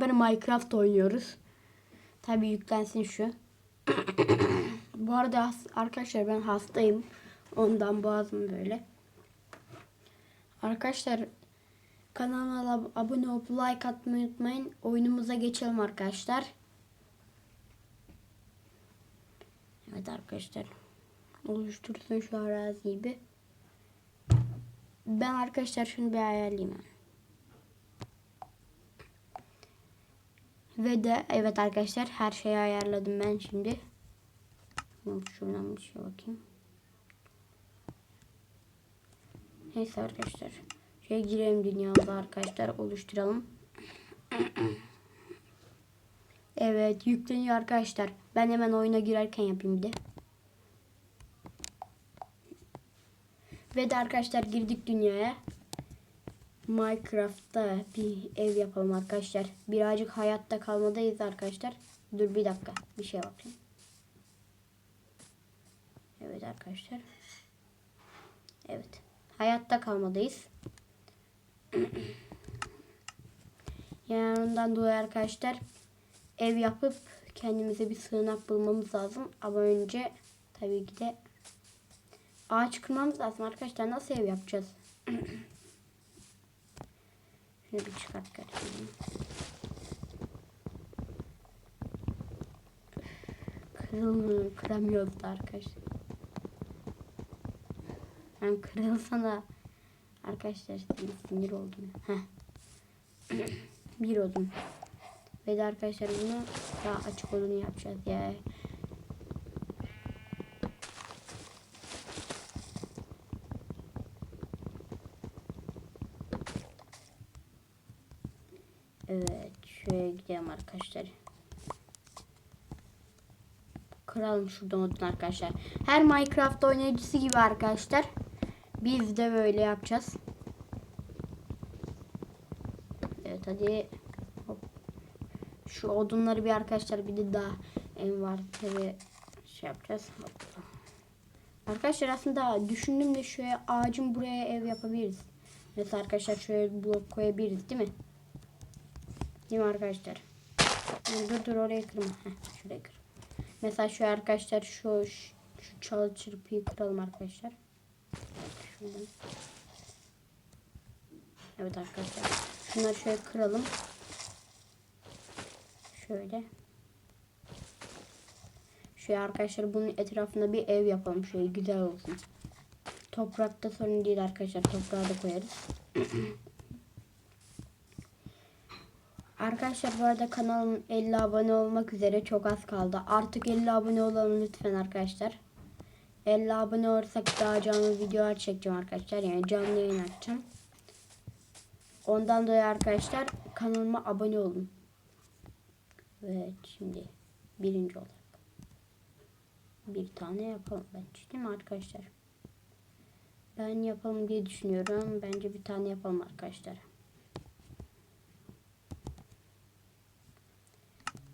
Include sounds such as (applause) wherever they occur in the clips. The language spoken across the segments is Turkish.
beraber Minecraft oynuyoruz. Tabi yüklensin şu. (coughs) Bu arada arkadaşlar ben hastayım. Ondan boğazım böyle. Arkadaşlar kanalıma ab- abone olup like atmayı unutmayın. Oyunumuza geçelim arkadaşlar. Evet arkadaşlar. Oluştursun şu araziyi bir. Ben arkadaşlar şunu bir ayarlayayım. Ve de evet arkadaşlar her şeyi ayarladım ben şimdi. Şuradan bir şey bakayım. Neyse arkadaşlar. Şöyle girelim dünyamıza arkadaşlar oluşturalım. (clears throat) Evet yükleniyor arkadaşlar. Ben hemen oyuna girerken yapayım bir de. Ve de arkadaşlar girdik dünyaya. Minecraft'ta bir ev yapalım arkadaşlar. Birazcık hayatta kalmadayız arkadaşlar. Dur bir dakika bir şey bakayım. Evet arkadaşlar. Evet. Hayatta kalmadayız. (clears throat) Yarından dolayı arkadaşlar ev yapıp kendimize bir sığınak bulmamız lazım. Ama önce tabii ki de ağaç kırmamız lazım arkadaşlar. Nasıl ev yapacağız? (clears throat) Şunu bir çıkart kardeşim. Kırılmıyor, kıramıyoruz da arkadaşlar. Ben kırılsana. Arkadaşlar şimdi sinir oldum. Heh. (clears throat) bir odun. Ve de arkadaşlar bunu daha açık odunu yapacağız ya. Evet şöyle gidelim arkadaşlar. Kıralım şuradan odun arkadaşlar. Her Minecraft oynayıcısı gibi arkadaşlar. Biz de böyle yapacağız. Evet hadi. Hop. Şu odunları bir arkadaşlar bir de daha envanteri şey yapacağız. Hop. Arkadaşlar aslında düşündüm de şöyle ağacın buraya ev yapabiliriz. Mesela arkadaşlar şöyle blok koyabiliriz değil mi? Değil mi arkadaşlar? Dur dur oraya kırma. Heh, şuraya kır. Mesela şu arkadaşlar şu şu, çalı çırpıyı kıralım arkadaşlar. Şuradan. Evet arkadaşlar. Şunları şöyle kıralım. Şöyle. Şöyle arkadaşlar bunun etrafında bir ev yapalım. Şöyle güzel olsun. Toprakta sorun değil arkadaşlar. Toprağı da koyarız. (clears throat) Arkadaşlar bu arada kanalım 50 abone olmak üzere çok az kaldı. Artık 50 abone olalım lütfen arkadaşlar. 50 abone olursak daha canlı videolar çekeceğim arkadaşlar. Yani canlı yayın açacağım. Ondan dolayı arkadaşlar kanalıma abone olun. Evet şimdi birinci olarak. Bir tane yapalım bence değil mi arkadaşlar? Ben yapalım diye düşünüyorum. Bence bir tane yapalım arkadaşlar.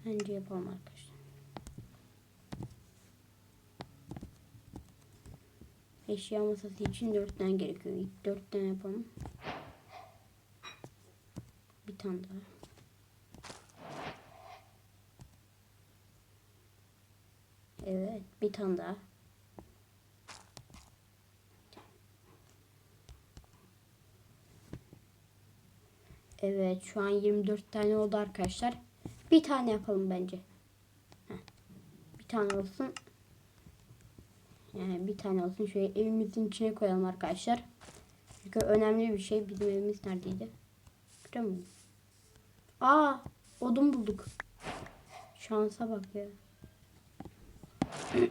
Bence yapalım arkadaşlar. Eşya masası için dört tane gerekiyor. İlk dört tane yapalım. Bir tane daha. Evet, bir tane daha. Evet, şu an 24 tane oldu arkadaşlar. Bir tane yapalım bence. Heh. Bir tane olsun. Yani bir tane olsun. Şöyle evimizin içine koyalım arkadaşlar. Çünkü önemli bir şey. Bizim evimiz neredeydi? Görüyor musun? Aa, odun bulduk. Şansa bak ya. (clears throat)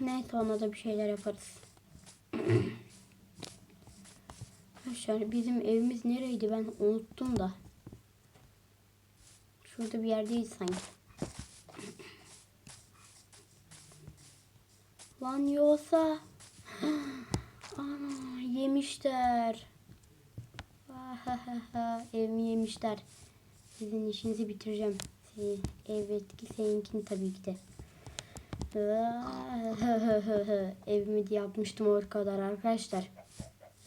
Neyse ona da bir şeyler yaparız. (clears throat) Arkadaşlar bizim evimiz nereydi ben unuttum da. Şurada bir yerdeyiz sanki. Lan yoksa (gasps) Ana yemişler. (laughs) Evimi yemişler. Sizin işinizi bitireceğim. Evet ki seninkini tabii ki de. (laughs) Evimi de yapmıştım o kadar arkadaşlar.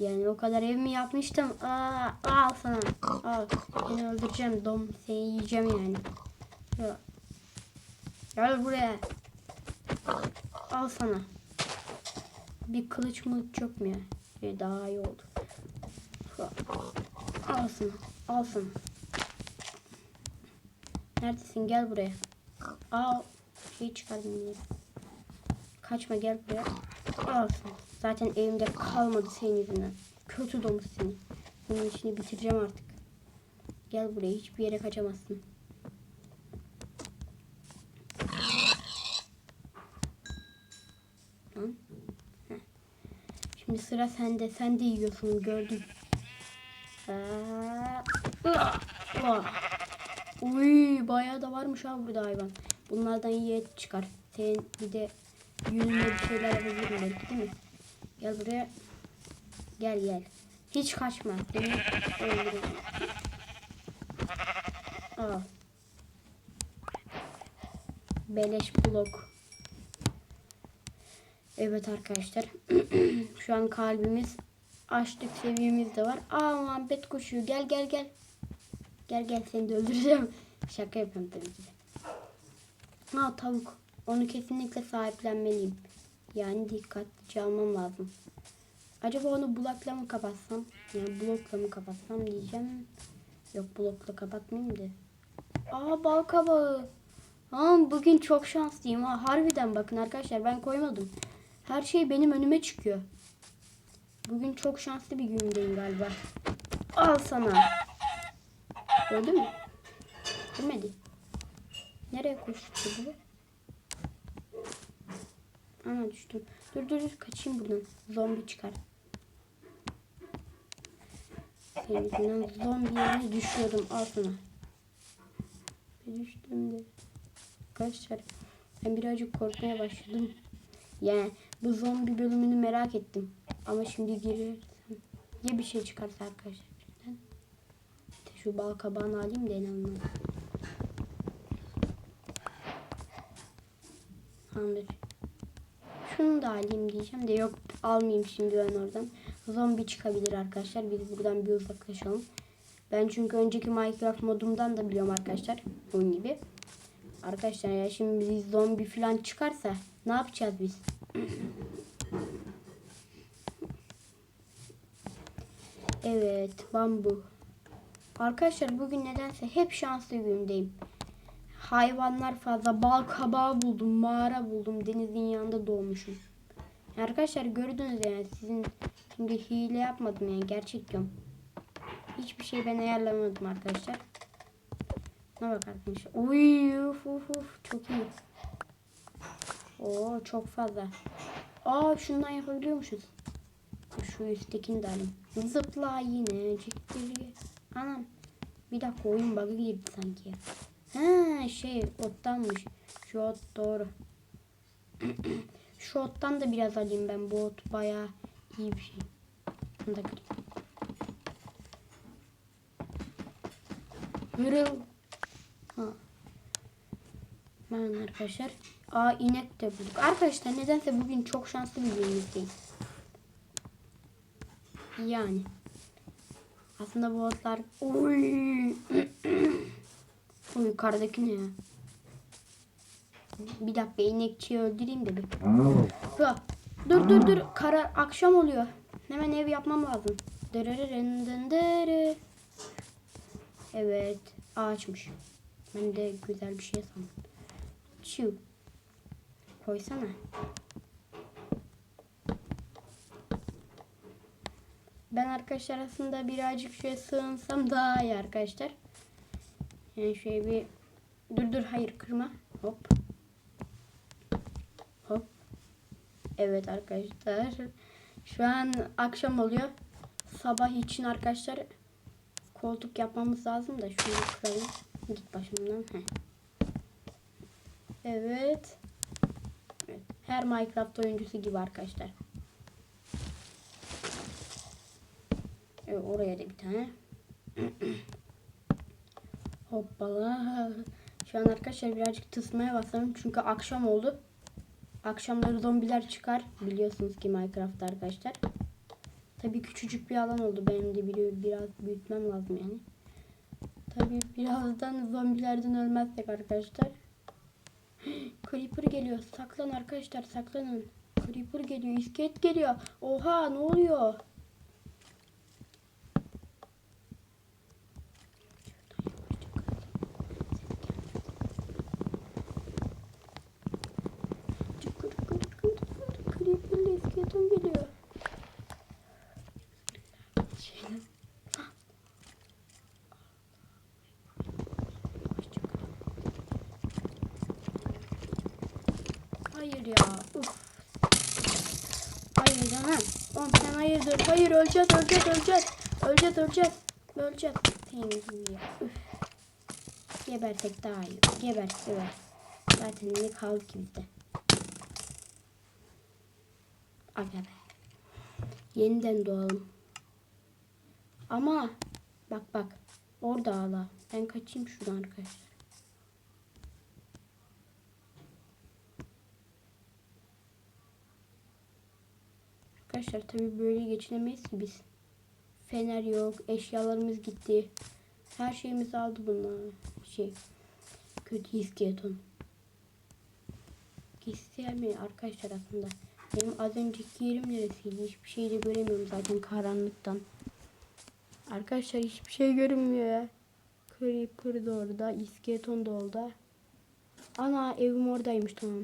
Yani o kadar ev mi yapmıştım? Aa, al sana. Al. Seni öldüreceğim. Dom seni yiyeceğim yani. Şu. Gel buraya. Al sana. Bir kılıç mı çok mu ya? Şey daha iyi oldu. Al sana. Al sana. Neredesin? Gel buraya. Al. Şey çıkardım. Kaçma gel buraya. Al sana. Zaten evimde kalmadı senin yüzünden. Kötü domuz seni. Senin işini bitireceğim artık. Gel buraya. Hiçbir yere kaçamazsın. Şimdi sıra sende. Sen de yiyorsun gördüm. Uy bayağı da varmış ha burada hayvan. Bunlardan iyi çıkar. Senin bir de yününe bir şeyler belki değil mi? Gel buraya. Gel gel. Hiç kaçma. Öldürürüm. Al. Beleş blok. Evet arkadaşlar. (clears throat) Şu an kalbimiz açlık seviyemiz de var. Aa muhabbet koşuyor. Gel gel gel. Gel gel seni de öldüreceğim. (laughs) Şaka yapıyorum tabii ki. Ha tavuk. Onu kesinlikle sahiplenmeliyim. Yani dikkatlice almam lazım. Acaba onu blokla mı kapatsam? Yani blokla mı kapatsam diyeceğim. Yok blokla kapatmayayım da. Aa bal kabağı. Aa, bugün çok şanslıyım. Ha, harbiden bakın arkadaşlar ben koymadım. Her şey benim önüme çıkıyor. Bugün çok şanslı bir gündeyim galiba. Al sana. Öldü mü? Ölmedi. Nereye koştu bu? Ana düştüm. Dur dur dur kaçayım buradan. Zombi çıkar. Senin yüzünden zombi yerine düşüyordum. Al sana. Bir düştüm de. Arkadaşlar ben birazcık korkmaya başladım. Yani bu zombi bölümünü merak ettim. Ama şimdi girersem ya bir şey çıkarsa arkadaşlar. İşte şu bal kabağını alayım da en azından. Tamamdır. Şunu da alayım diyeceğim de yok almayayım şimdi ben oradan. Zombi çıkabilir arkadaşlar. Biz buradan bir uzaklaşalım. Ben çünkü önceki Minecraft modumdan da biliyorum arkadaşlar. Bunun gibi. Arkadaşlar ya şimdi biz zombi falan çıkarsa ne yapacağız biz? evet bambu. Arkadaşlar bugün nedense hep şanslı günümdeyim. Hayvanlar fazla. Bal kabağı buldum. Mağara buldum. Denizin yanında doğmuşum. Arkadaşlar gördünüz yani sizin şimdi hile yapmadım yani gerçek diyorum. Hiçbir şey ben ayarlamadım arkadaşlar. Ne bak arkadaşlar. Uy uf uf uf çok iyi. Oo çok fazla. Aa şundan yapabiliyormuşuz. Şu üsttekini de alayım. Zıpla yine. Anam. Bir dakika oyun bug'ı girdi sanki. ya. Ha şey ottanmış. Şu ot doğru. Şu ottan da biraz alayım ben. Bu ot bayağı iyi bir şey. Bunu da kırayım. Hırıl. Ha. Ben arkadaşlar. Aa inek de bulduk. Arkadaşlar nedense bugün çok şanslı bir günümüzdeyiz. Yani. Aslında bu otlar... Oy. O yukarıdaki ne ya? Bir dakika inekçiyi öldüreyim de bir. Dur dur dur. Karar akşam oluyor. Hemen ev yapmam lazım. Evet. Ağaçmış. Ben de güzel bir şey sandım. Çiu. Koysana. Ben arkadaşlar aslında birazcık şöyle sığınsam daha iyi arkadaşlar. Yani şöyle bir dur dur hayır kırma. Hop. Hop. Evet arkadaşlar. Şu an akşam oluyor. Sabah için arkadaşlar koltuk yapmamız lazım da şunu kıralım. Git başımdan. Heh. Evet. evet. Her Minecraft oyuncusu gibi arkadaşlar. Evet, oraya da bir tane. (clears throat) Hoppala. Şu an arkadaşlar birazcık tısmaya basalım. Çünkü akşam oldu. Akşamları zombiler çıkar. Biliyorsunuz ki Minecraft arkadaşlar. Tabii küçücük bir alan oldu. Benim de biraz büyütmem lazım yani. Tabii birazdan zombilerden ölmezsek arkadaşlar. (gasps) Creeper geliyor. Saklan arkadaşlar saklanın. Creeper geliyor. iskelet geliyor. Oha ne oluyor? Kır kır kır kır. Creeper'le iskeleton geliyor. Şey nasıl? Hayır ya. Uf. Hayır ya. Oğlum sen hayırdır? Hayır öleceğiz öleceğiz öleceğiz. Öleceğiz öleceğiz. Öleceğiz. Senin ya. Üf. Gebersek daha iyi. Geber geber. Zaten ne kaldı ki bizde. Aga. Yeniden doğalım. Ama bak bak. Orada ağla. Ben kaçayım şuradan arkadaşlar. Arkadaşlar tabii böyle geçinemeyiz ki biz. Fener yok, eşyalarımız gitti. Her şeyimizi aldı bunlar. Şey, kötü iskeleton. Mi arkadaşlar aslında. Benim az önceki yerim neresiydi? Hiçbir şey de göremiyorum zaten karanlıktan. Arkadaşlar hiçbir şey görünmüyor ya. Creeper da orada, iskeleton da orada. Ana evim oradaymış tamam.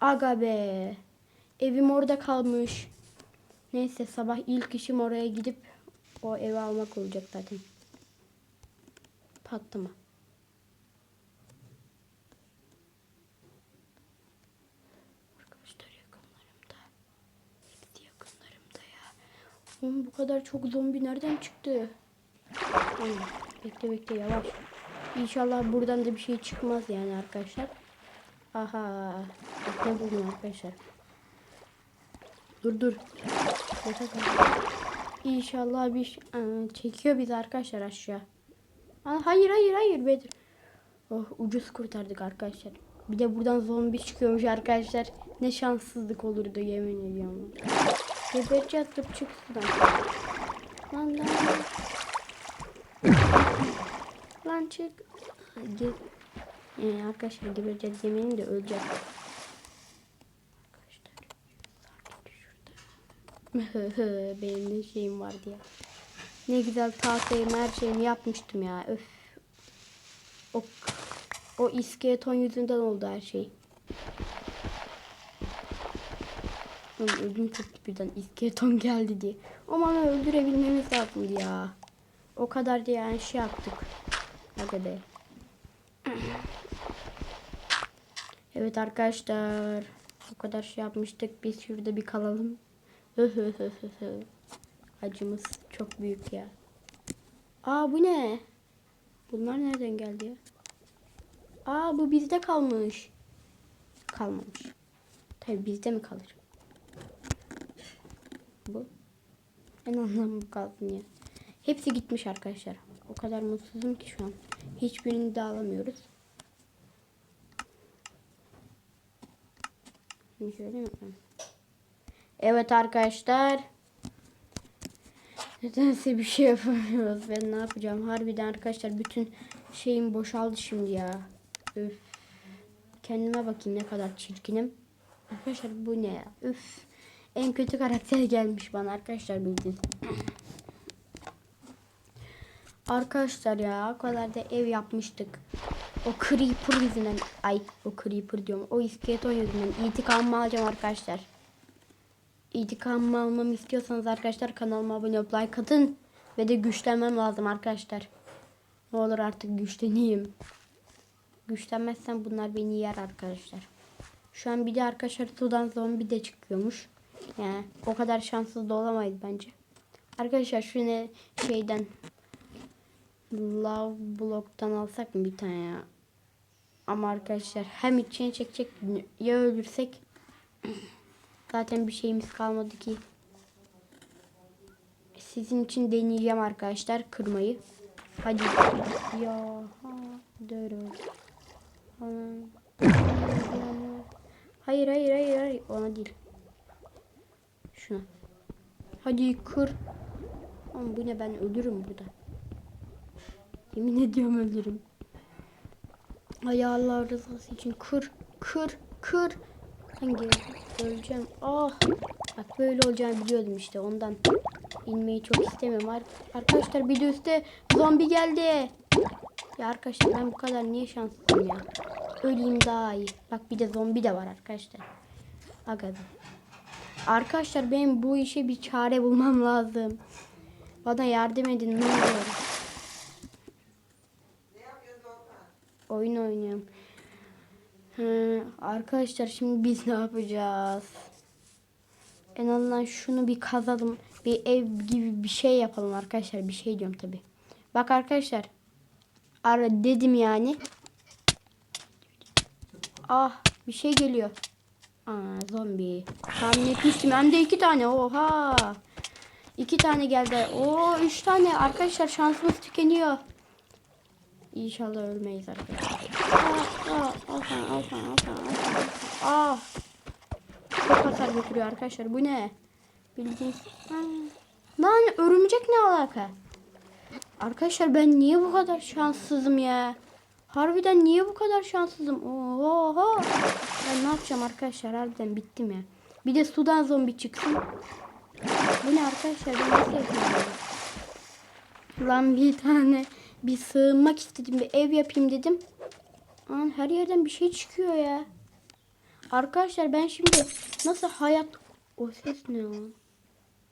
Aga be. Evim orada kalmış. Neyse sabah ilk işim oraya gidip o evi almak olacak zaten. Patlama. Oğlum bu kadar çok zombi nereden çıktı? Oğlum, bekle bekle yavaş. İnşallah buradan da bir şey çıkmaz yani arkadaşlar. Aha. Bekle buldum arkadaşlar. Dur dur. İnşallah bir şey- çekiyor bizi arkadaşlar aşağı. Hayır hayır hayır Bedir. Oh ucuz kurtardık arkadaşlar. Bir de buradan zombi çıkıyormuş arkadaşlar. Ne şanssızlık olurdu yemin ediyorum. Geberci atıp çık şuradan. Lan lan lan. Lan çık. Ge ee, arkadaşlar gebereceğiz yemeğini de öleceğiz. (laughs) Benim ne şeyim vardı ya. Ne güzel tahtayım her şeyimi yapmıştım ya. Öf. O, o iskeleton yüzünden oldu her şey. Ödüm koptu birden iskeleton geldi diye. Ama onu öldürebilmemiz lazımdı ya. O kadar da yani şey yaptık. Hadi be. Evet arkadaşlar. O kadar şey yapmıştık. Biz şurada bir kalalım. (laughs) Acımız çok büyük ya. Aa bu ne? Bunlar nereden geldi ya? Aa bu bizde kalmış. Kalmamış. Tabi bizde mi kalır? Bu. En anlamı kalsın ya. Hepsi gitmiş arkadaşlar. O kadar mutsuzum ki şu an. Hiçbirini de alamıyoruz. Şimdi şöyle mi yapalım? Evet arkadaşlar. Nedense bir şey yapamıyoruz. Ben ne yapacağım? Harbiden arkadaşlar bütün şeyim boşaldı şimdi ya. Üf. Kendime bakayım ne kadar çirkinim. Arkadaşlar bu ne ya? Üf. En kötü karakter gelmiş bana arkadaşlar bildiğiniz. Arkadaşlar ya o kadar da ev yapmıştık. O creeper yüzünden ay o creeper diyorum. O iskeleton yüzünden intikamımı alacağım arkadaşlar. İntikamımı almamı istiyorsanız arkadaşlar kanalıma abone olup like atın. Ve de güçlenmem lazım arkadaşlar. Ne olur artık güçleneyim. Güçlenmezsem bunlar beni yer arkadaşlar. Şu an bir de arkadaşlar sudan zombi de çıkıyormuş. Yani o kadar şanssız da olamayız bence. Arkadaşlar şu ne şeyden Love bloktan alsak mı bir tane ya? Ama arkadaşlar hem içine çekecek ya ölürsek zaten bir şeyimiz kalmadı ki. Sizin için deneyeceğim arkadaşlar kırmayı. Hadi ya dörü. Hayır hayır hayır hayır ona değil. Şuna. Hadi kır. Ama bu ne ben ölürüm burada. Yemin ediyorum ölürüm. Ay Allah rızası için kır kır kır. Hangi öleceğim? Ah. Bak böyle olacağını biliyordum işte ondan inmeyi çok istemiyorum. Ar- Arkadaşlar bir de üstte zombi geldi. Ya arkadaşlar ben bu kadar niye şanslıyım ya? Öleyim daha iyi. Bak bir de zombi de var arkadaşlar. Aga be. Arkadaşlar benim bu işe bir çare bulmam lazım. Bana yardım edin ne olur. Oyun oynuyorum. Hı, arkadaşlar şimdi biz ne yapacağız? En azından şunu bir kazalım. Bir ev gibi bir şey yapalım arkadaşlar. Bir şey diyorum tabi. Bak arkadaşlar. Ara dedim yani. Ah bir şey geliyor. Aa zombi. Tahmin etmiştim. Hem de iki tane. Oha. İki tane geldi. Oo üç tane. Arkadaşlar şansımız tükeniyor. İnşallah ölmeyiz arkadaşlar. Ah, ah, al sana, al sana, al sana, al sana. Ah. Çok hasar götürüyor arkadaşlar. Bu ne? Bildiğin... Ha. Lan örümcek ne alaka? Arkadaşlar ben niye bu kadar şanssızım ya? Harbiden niye bu kadar şanssızım? Oho. Ben ne yapacağım arkadaşlar? Harbiden bittim ya. Bir de sudan zombi çıksın. Bu ne arkadaşlar? Ben? Lan bir tane bir sığınmak istedim. Bir ev yapayım dedim. Lan her yerden bir şey çıkıyor ya. Arkadaşlar ben şimdi nasıl hayat... O ses ne lan?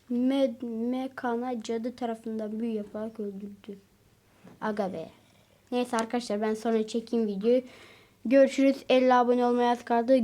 Med, mekana cadı tarafından büyü yaparak öldürdü. Aga be. Neyse arkadaşlar ben sonra çekeyim videoyu. Görüşürüz. 50 abone olmaya az kaldı.